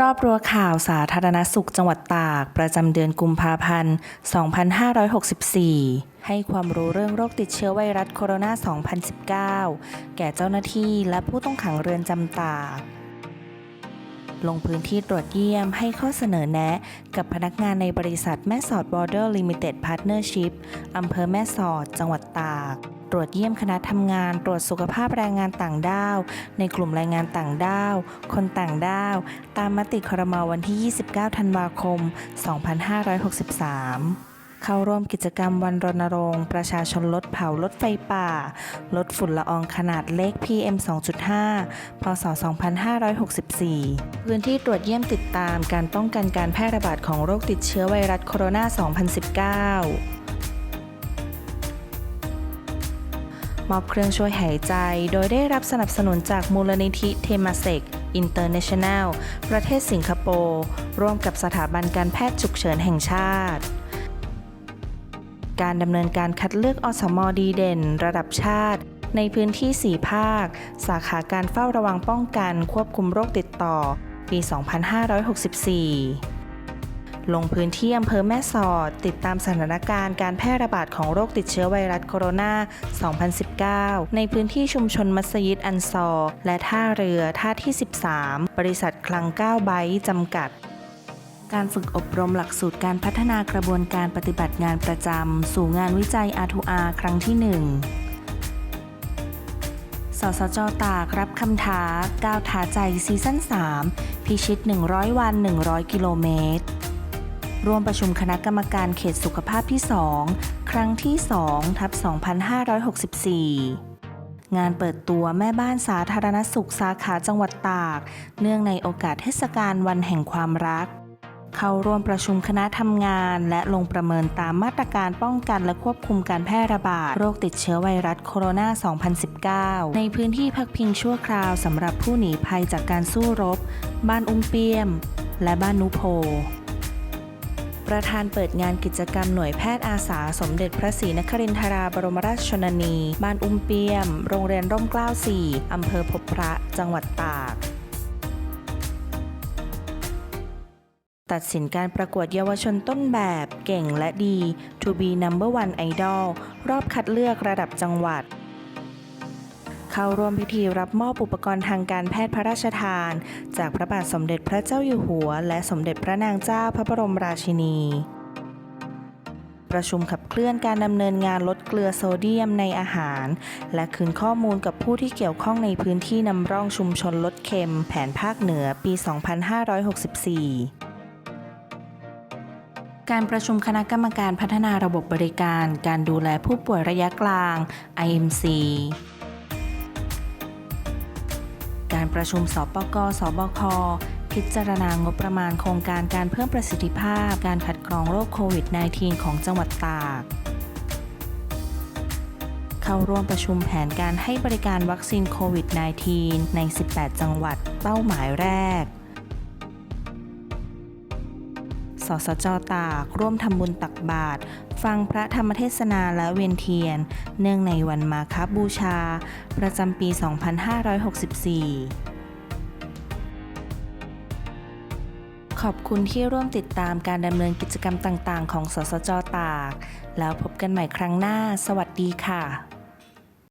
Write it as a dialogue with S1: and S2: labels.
S1: รอบรัวข่าวสาธารณสุขจังหวัดตาก ประจำเดือนกุมภาพันธ์ 2564 ให้ความรู้เรื่องโรคติดเชื้อไวรัสโคโรนา 2019 แก่เจ้าหน้าที่และผู้ต้องขังเรือนจำตาก ลงพื้นที่ตรวจเยี่ยมให้ข้อเสนอแนะ กับพนักงานในบริษัทแม่สอดบอร์เดอร์ลิมิเต็ดพาร์ทเนอร์ชิพอำเภอแม่สอด จังหวัดตาก ตรวจเยี่ยมคณะทำงาน ตรวจสุขภาพแรงงานต่างด้าว ในกลุ่มแรงงานต่างด้าว คนต่างด้าว ตามมติครมวันที่ 29 ธันวาคม 2563 เข้าร่วมกิจกรรมวันรณรงค์ ประชาชนลดเผาลดไฟป่า ลดฝุ่นละอองขนาดเล็ก PM 2.5 พศ 2564 พื้นที่ตรวจเยี่ยมติดตามการป้องกันการแพร่ระบาดของโรคติดเชื้อไวรัสโคโรนา 2019มอบเครื่องช่วยหายใจ โดยได้รับสนับสนุนจากมูลนิธิเทมาเซกอินเตอร์เนชั่นแนล ประเทศสิงคโปร์ ร่วมกับสถาบันการแพทย์ฉุกเฉินแห่งชาติ การดำเนินการคัดเลือกอสมอดีเด่น ระดับชาติ ในพื้นที่ 4 ภาค สาขาการเฝ้าระวังป้องกันควบคุมโรคติดต่อ ปี 2564 ลงพื้นที่อำเภอแม่สอด ติดตามสถานการณ์การแพร่ระบาดของโรคติดเชื้อไวรัสโคโรนา 2019 ในพื้นที่ชุมชนมัสยิดอันซอ และท่าเรือท่าที่ 13 บริษัทคลัง9ไบต์จำกัด การฝึกอบรมหลักสูตรการพัฒนากระบวนการปฏิบัติงานประจำ สู่งานวิจัย R2R ครั้งที่ 1 สสจตากรับคำท้าก้าวท้าใจซีซั่น 3 พิชิต 100 วัน 100 กิโลเมตร ร่วมประชุมคณะกรรมการเขตสุขภาพที่ 2 ครั้งที่ 2 ทับ 2564งานเปิดตัวแม่บ้านสาธารณสุขสาขาจังหวัดตาก เนื่องในโอกาสเทศกาลวันแห่งความรัก เข้าร่วมประชุมคณะทำงาน และลงประเมินตามมาตรการป้องกันและควบคุมการแพร่ระบาด โรคติดเชื้อไวรัสโคโรนา 2019 ในพื้นที่พักพิงชั่วคราวสำหรับผู้หนีภัยจากการสู้รบ บ้านอุ้มเปียม และบ้านนุโพประธานเปิดงานกิจกรรมหน่วยแพทย์อาสาสมเด็จพระศรีนครินทราบรมราชชนนี บ้านอุ้มเปียม โรงเรียนร่มเกล้า 4 อำเภอพบพระ จังหวัดตาก ตัดสินการประกวดเยาวชนต้นแบบเก่งและดี To be number one idol รอบคัดเลือกระดับจังหวัด เข้าร่วมพิธีรับมอบอุปกรณ์ทางการแพทย์พระราชทาน จากพระบาทสมเด็จพระเจ้าอยู่หัว และสมเด็จพระนางเจ้าพระบรมราชินี ประชุมขับเคลื่อนการดำเนินงานลดเกลือโซเดียมในอาหาร และคืนข้อมูลกับผู้ที่เกี่ยวข้องในพื้นที่นำร่องชุมชนลดเค็ม แผนภาคเหนือปี 2564 การประชุมคณะกรรมการพัฒนาระบบบริการ การดูแลผู้ป่วยระยะกลาง IMC การประชุมสปกสบค พิจารณางบประมาณโครงการการเพิ่มประสิทธิภาพ การขัดกรองโรคโควิด -19 ของจังหวัดตาก เข้าร่วมประชุมแผนการให้บริการวัคซีนโควิด -19 ใน 18 จังหวัด เป้าหมายแรก สสจตาก ร่วมทำบุญตักบาตรฟังพระธรรมเทศนาและเวียนเทียน เนื่องในวันมาคบูชา ประจำปี 2564ขอบคุณที่ร่วมติดตามการดำเนินกิจกรรมต่าง ๆ ของสสจตาก แล้วพบกันใหม่ครั้งหน้า สวัสดีค่ะ